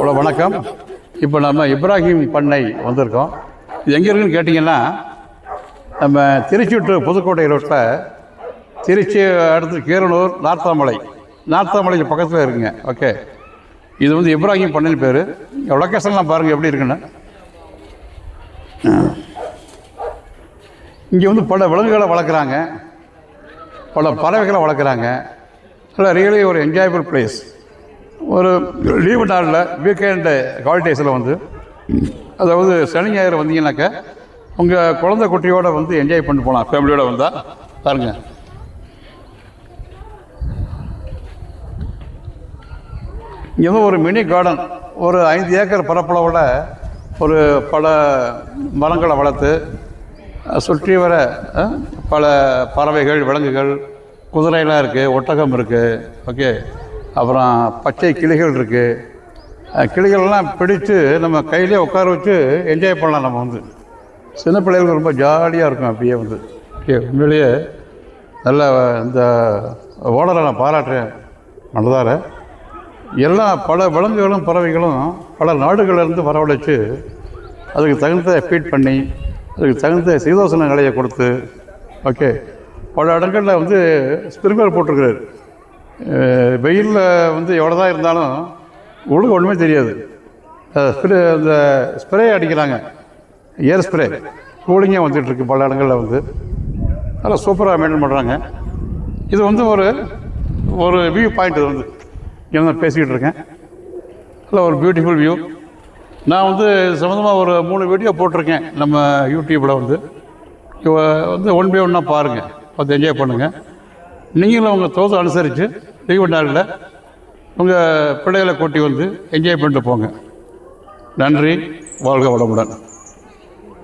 Hello வணக்கம். இப்போ நம்ம இப்ராஹிம் பண்ணை வந்திருக்கோம். இது எங்கே இருக்குன்னு கேட்டிங்கன்னா நம்ம திருச்சி டு புதுக்கோட்டை ரோட்டில் திருச்சி அடுத்து கீரனூர் நார்த்தாமலை. நார்த்தாமலைக்கு பக்கத்தில் இருக்குங்க. ஓகே. இது வந்து இப்ராஹிம் பண்ணைன்னு பேர். லொக்கேஷன்லாம் பாருங்கள் எப்படி இருக்குன்னு. இங்கே வந்து பல விலங்குகளை வளர்க்குறாங்க. பல பறவைகளை வளர்க்குறாங்க. ரியலி ஒரு என்ஜாயபிள் பிளேஸ் ஒரு லீவு நாளில் வீக்கெண்டு ஹாலிடேஸில் வந்து அதாவது சனி ஞாயிறு வந்தீங்கன்னாக்கா உங்கள் குழந்தை குட்டியோட வந்து என்ஜாய் பண்ணிட்டு போகலாம் ஃபேமிலியோடு வந்தால் பாருங்கள் இங்கே வந்து ஒரு மினி கார்டன் ஒரு ஐந்து ஏக்கர் பரப்பளவில் ஒரு பல மரங்களை வளர்த்து சுற்றி வர பல பறவைகள் விலங்குகள் குதிரையெல்லாம் இருக்குது ஒட்டகம் இருக்குது ஓகே அப்புறம் பச்சை கிளிகள் இருக்குது கிளிகள்லாம் பிடிச்சு நம்ம கையிலே உட்கார வச்சு என்ஜாய் பண்ணலாம் நம்ம வந்து. சின்ன பிள்ளைகளுக்கு ரொம்ப ஜாலியாக இருக்கும் அப்படியே வந்து. ஓகே உண்மையிலேயே நல்ல இந்த ஓனரை நான் பாராட்டுறேன். மனதார எல்லா பல விலங்குகளும் பறவைகளும் பல நாடுகளிலிருந்து வரவழைச்சு அதுக்கு தகுந்த ஃபீட் பண்ணி அதுக்கு தகுந்த சீதோசன நிலையை கொடுத்து ஓகே பல இடங்களில் வந்து ஸ்பிரிங்கர் போட்டிருக்கிறார். வெயிலில் வந்து எவ்வளோ தான் இருந்தாலும் உள்ளுக்கு ஒன்றுமே தெரியாது. ஸ்ப்ரே அந்த ஸ்ப்ரே அடிக்கிறாங்க. Air spray. கூலிங்காக வந்துட்டுருக்கு பல இடங்களில் வந்து. நல்லா சூப்பராக மெயின்டைன் பண்ணுறாங்க இது வந்து ஒரு ஒரு வியூ பாயிண்ட் இது வந்து. இங்கே தான் பேசிக்கிட்டு இருக்கேன். நல்ல ஒரு பியூட்டிஃபுல் வியூ நான் வந்து சம்மந்தமாக ஒரு மூணு வீடியோ போட்டிருக்கேன் நம்ம யூடியூப்பில் வந்து. வந்து ஒன் பை ஒன்னாக பாருங்கள் பார்த்து என்ஜாய் பண்ணுங்கள் நீங்களும் உங்கள் தோசை அனுசரித்து லீவு நாளில் உங்கள் பிள்ளைகளை கூட்டி வந்து என்ஜாய் பண்ணிட்டு போங்க. நன்றி வாழ்க வளமுடன்.